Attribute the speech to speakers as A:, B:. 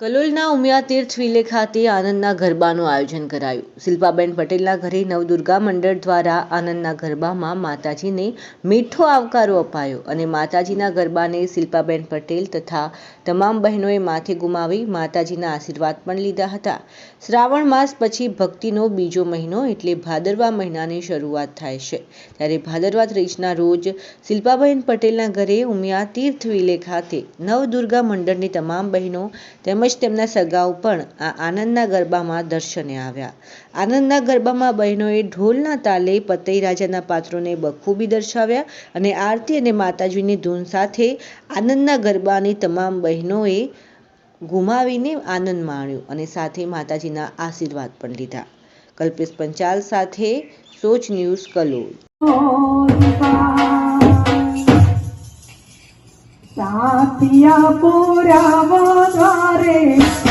A: કલોલના ઉમિયા તીર્થ વિલે ખાતે આનંદના ગરબાનું આયોજન કરાયું. શિલ્પાબેન પટેલના ઘરે નવદુર્ગા મંડળ દ્વારા આનંદના ગરબામાં માતાજીને મીઠો આવકારો અપાયો અને માતાજીના ગરબાને શિલ્પાબેન પટેલ તથા તમામ બહેનોએ માથે ગુમાવી માતાજીના આશીર્વાદ પણ લીધા હતા. શ્રાવણ માસ પછી ભક્તિનો બીજો મહિનો એટલે ભાદરવા મહિનાની શરૂઆત થાય છે. ત્યારે ભાદરવા ત્રીજના રોજ શિલ્પાબેન પટેલના ઘરે ઉમિયા તીર્થ વિલે ખાતે નવદુર્ગા મંડળની તમામ બહેનો તેમજ તેમના સગાઓ પણ આ આનંદના ગરબામાં દર્શને આવ્યા. આનંદના ગરબામાં બહેનોએ ઢોલના તાલે પતઈ રાજાના પાત્રોને બખૂબી દર્શાવ્યા અને આરતી અને માતાજીની ધૂન સાથે આનંદના ગરબાની તમામ બહેનોએ ગુમાવીને આનંદ માણ્યો અને સાથે માતાજીના આશીર્વાદ પણ લીધા. કલ્પેશ પંચાલ સાથે સોચ ન્યૂઝ કલોલ.
B: સાતિયા પુરાવા દ્વારે